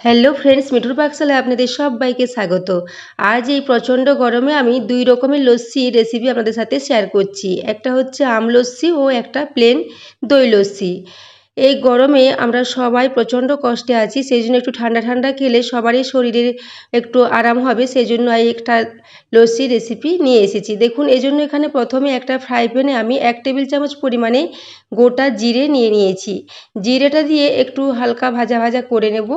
Hello friends মিঠুর পাকশালে আপনাদের সবাইকে স্বাগত। আজ এই প্রচণ্ড গরমে আমি দুই রকমের লস্যি রেসিপি আপনাদের সাথে শেয়ার করছি। একটা হচ্ছে আম লস্যি ও একটা প্লেন দই লস্যি। এই গরমে আমরা সবাই প্রচণ্ড কষ্টে আছি সেই জন্য একটু ঠান্ডা ঠান্ডা খেলে সবারই শরীরের একটু আরাম হবে সেই জন্য এই একটা লস্যি রেসিপি নিয়ে এসেছি। দেখুন এই জন্য এখানে প্রথমে একটা ফ্রাই প্যানে আমি এক টেবিল চামচ পরিমাণে গোটা জিরে নিয়ে নিয়েছি। জিরেটা দিয়ে একটু হালকা ভাজা ভাজা করে নেব।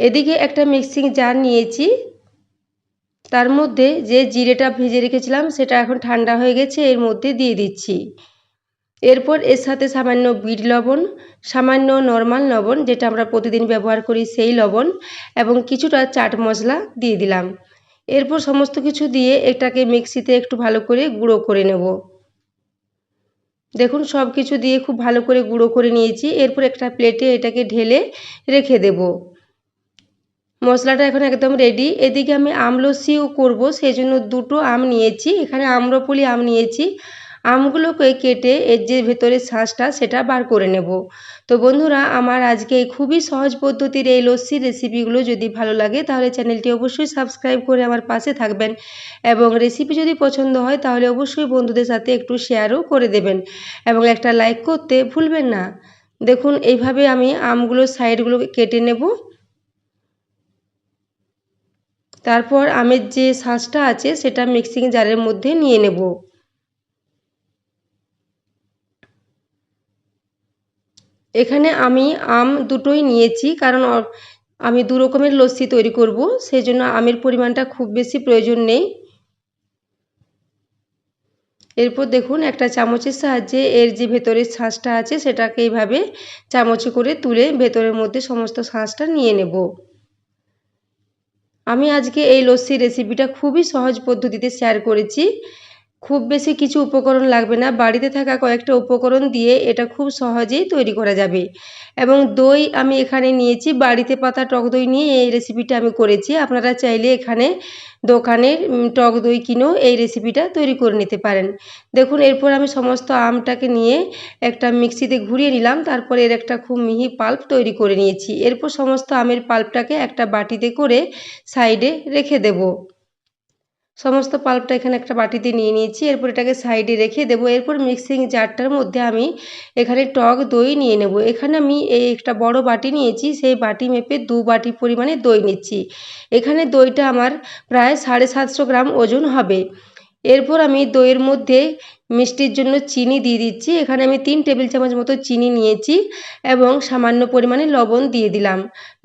এদিকে একটা মিক্সিং জার নিয়েছি। তার মধ্যে যে জিরেটা ভেজে রেখেছিলাম, সেটা এখন ঠান্ডা হয়ে গেছে, এর মধ্যে দিয়ে দিচ্ছি। এরপর এর সাথে সামান্য বিট লবণ, সামান্য নর্মাল লবণ, যেটা আমরা প্রতিদিন ব্যবহার করি সেই লবণ, এবং কিছুটা চাট মশলা দিয়ে দিলাম। এরপর সমস্ত কিছু দিয়ে এটাকে মিক্সিতে একটু ভালো করে গুঁড়ো করে নেব। দেখুন, সব কিছু দিয়ে খুব ভালো করে গুঁড়ো করে নিয়েছি। এরপর একটা প্লেটে এটাকে ঢেলে রেখে দেবো। মশলাটা এখন একদম রেডি এদিকে আমি আমলসিও করব সেই জন্য দুটো আম নিয়েছি। এখানে আম্রপলি আম নিয়েছি। আমগুলোকে কেটে এর যে ভেতরের শাঁসটা, সেটা বার করে নেব। তো বন্ধুরা, আমার আজকে খুবই সহজ পদ্ধতির এই লস্যির রেসিপিগুলো যদি ভালো লাগে, তাহলে চ্যানেলটি অবশ্যই সাবস্ক্রাইব করে আমার পাশে থাকবেন। এবং রেসিপি যদি পছন্দ হয়, তাহলে অবশ্যই বন্ধুদের সাথে একটু শেয়ারও করে দেবেন। এবং একটা লাইক করতে ভুলবেন না। দেখুন, এইভাবে আমি আমগুলোর সাইডগুলো কেটে নেব। তারপর আমের যে শাঁসটা আছে, সেটা মিক্সিং জারের মধ্যে নিয়ে নেব। এখানে আমি আম দুটোই নিয়েছি, কারণ আমি দু রকমের লস্যি তৈরি করব সেই জন্য আমের পরিমাণটা খুব বেশি প্রয়োজন নেই। এরপর দেখুন, একটা চামচের সাহায্যে এর যে ভেতরের শাঁসটা আছে, সেটাকে এইভাবে চামচে করে তুলে ভেতরের মধ্যে সমস্ত শাঁসটা নিয়ে নেব। আমি আজকে এই লস্যি রেসিপিটা খুবই সহজ পদ্ধতিতে শেয়ার করেছি। খুব বেশি কিছু উপকরণ লাগবে না। বাড়িতে থাকা কয়েকটা উপকরণ দিয়ে এটা খুব সহজেই তৈরি করা যাবে। এবং দই আমি এখানে নিয়েছি। বাড়িতে পাতা টক দই নিয়ে এই রেসিপিটা আমি করেছি। আপনারা চাইলে এখানে দোকানের টক দই কিনেও এই রেসিপিটা তৈরি করে নিতে পারেন। দেখুন, এরপর আমি সমস্ত আমটাকে নিয়ে একটা মিক্সিতে ঘুরিয়ে নিলাম। তারপর এর একটা খুব মিহি পাল্প তৈরি করে নিয়েছি। এরপর সমস্ত আমের পাল্পটাকে একটা বাটিতে করে সাইডে রেখে দেবো। সমস্ত পাল্পটা এখানে একটা বাটিতে নিয়ে নিয়েছি, এরপর এটাকে সাইডে রেখে দেবো। এরপর মিক্সিং জারটার মধ্যে আমি এখানে টক দই নিয়ে নেব। এখানে আমি এই একটা বড় বাটি নিয়েছি, সেই বাটি মেপে দু বাটি পরিমাণে দই নিচ্ছি। এখানে দইটা আমার প্রায় সাড়ে সাতশো গ্রাম ওজন হবে। এরপর আমি দইয়ের মধ্যে মিষ্টির জন্য চিনি দিয়ে দিচ্ছি। এখানে আমি তিন টেবিল চামচ মতো চিনি নিয়েছি এবং সামান্য পরিমাণে লবণ দিয়ে দিলাম।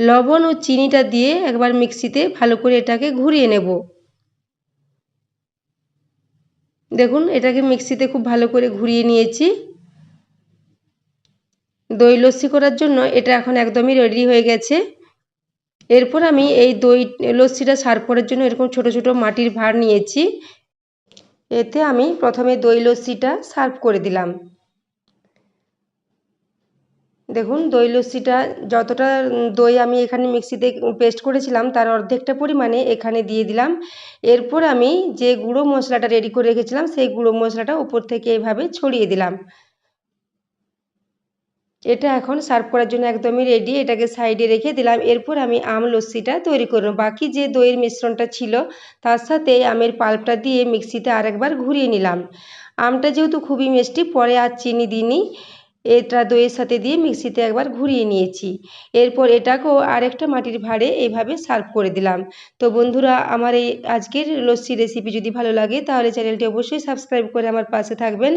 লবণ ও চিনিটা দিয়ে একবার মিক্সিতে ভালো করে এটাকে ঘুরিয়ে নেব। দেখুন, এটাকে মিক্সিতে খুব ভালো করে ঘুরিয়ে নিয়েছি। দই লস্যি করার জন্য এটা এখন একদমই রেডি হয়ে গেছে। এরপর আমি এই দই লস্যিটা সার্ভ করার জন্য এরকম ছোট ছোট মাটির ভাঁড় নিয়েছি। এতে আমি প্রথমে দই লস্যিটা সার্ভ করে দিলাম। দেখুন, দই লস্যিটা যতটা দই আমি এখানে মিক্সিতে পেস্ট করেছিলাম, তার অর্ধেকটা পরিমাণে এখানে দিয়ে দিলাম। এরপর আমি যে গুঁড়ো মশলাটা রেডি করে রেখেছিলাম, সেই গুঁড়ো মশলাটা উপর থেকে এভাবে ছড়িয়ে দিলাম। এটা এখন সার্ভ করার জন্য একদমই রেডি এটাকে সাইডে রেখে দিলাম। এরপর আমি আম লস্যিটা তৈরি করব। বাকি যে দইয়ের মিশ্রণটা ছিল, তার সাথে আমের পাল্পটা দিয়ে মিক্সিতে আরেকবার ঘুরিয়ে নিলাম। আমটা যেহেতু খুবই মিষ্টি, পরে আর চিনি দিইনি। এটা দইয়ের সাথে দিয়ে মিক্সিতে একবার ঘুরিয়ে নিয়েছি। এরপর এটাকেও আরেকটা মাটির ভাঁড়ে এইভাবে সার্ভ করে দিলাম। তো বন্ধুরা, আমার এই আজকের লস্যি রেসিপি যদি ভালো লাগে, তাহলে চ্যানেলটি অবশ্যই সাবস্ক্রাইব করে আমার পাশে থাকবেন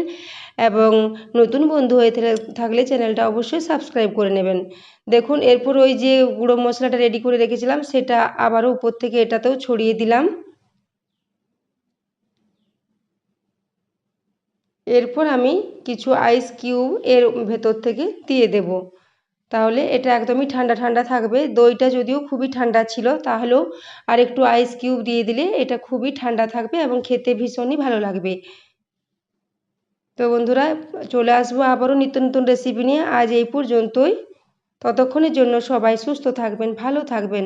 এবং নতুন বন্ধু হয়ে থাকলে চ্যানেলটা অবশ্যই সাবস্ক্রাইব করে নেবেন। দেখুন, এরপর ওই যে গুঁড়ো মশলাটা রেডি করে রেখেছিলাম, সেটা আবারও উপর থেকে এটাতেও ছড়িয়ে দিলাম। এরপর আমি কিছু আইস কিউব এর ভেতর থেকে দিয়ে দেব। তাহলে এটা একদমই ঠান্ডা ঠান্ডা থাকবে। দইটা যদিও খুবই ঠান্ডা ছিল, তাহলেও আর একটু আইস কিউব দিয়ে দিলে এটা খুবই ঠান্ডা থাকবে এবং খেতে ভীষণই ভালো লাগবে। তো বন্ধুরা, চলে আসব আবারও নিত্য নতুন রেসিপি নিয়ে। আজ এই পর্যন্তই। ততক্ষণের জন্য সবাই সুস্থ থাকবেন, ভালো থাকবেন।